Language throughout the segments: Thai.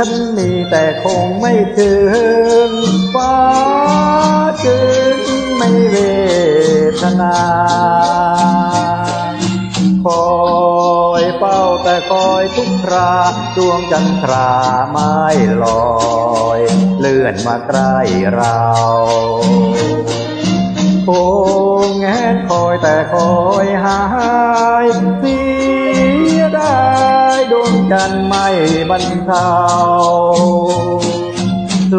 ฉันมีแต่คงไม่ถึงฟ้าจึงไม่เวทนา คอยเป้าแต่คอยทุกคราดวงจันทราไม่ลอย เลื่อนมาใกล้เราคงแงนคอยแต่คอยหา ดวงจันไม่บรรเทา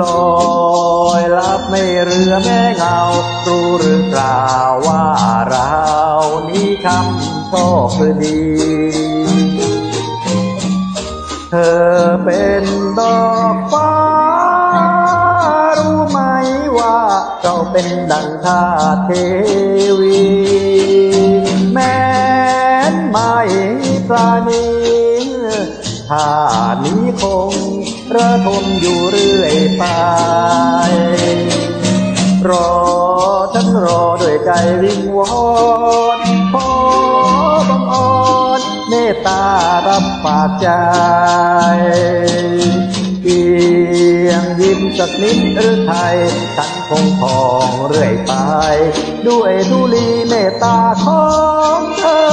ลอยลับไม่เรือแม่เงา รู้หรือเปล่าว่าเรานี้คำโชคดี เธอเป็นดอกฟ้า รู้ไหมว่าเราเป็นดังทาเทวี แม้นไม่ปราณี ท่านี้คงระทมอยู่เรื่อยไป รอฉันรอด้วยใจวิงวอนขอบังอ่อนเมตตารับฝากใจเพียงยิ้มสักนิดหรือไทยฉันคงพองเรื่อยไป ด้วยดุลีเมตตาของเธอ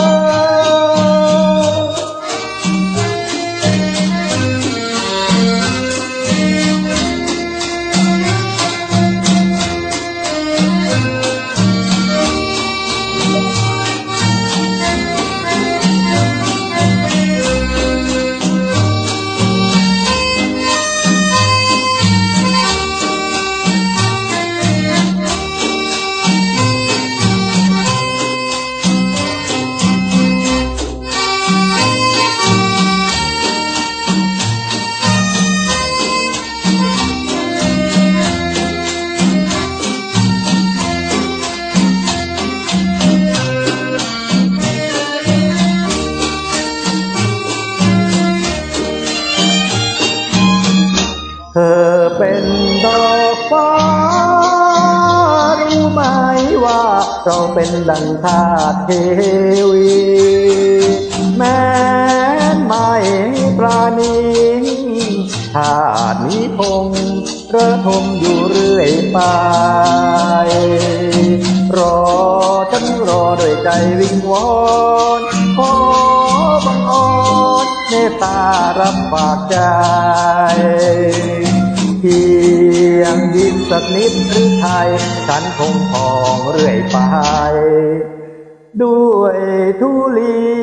ธอเป็นดอกฟ้ารู้ไหมว่าเราเป็นดังทาสเทวี แม้นไม่ปราณีทาสนี้คงระทมอยู่เรื่อยไป รอฉันรอด้วยใจวิงวอนขอบังออนเมตตารับฝากใจ สักนิดหรือไทยฉันคงพองเรื่อยไป ด้วยทุลี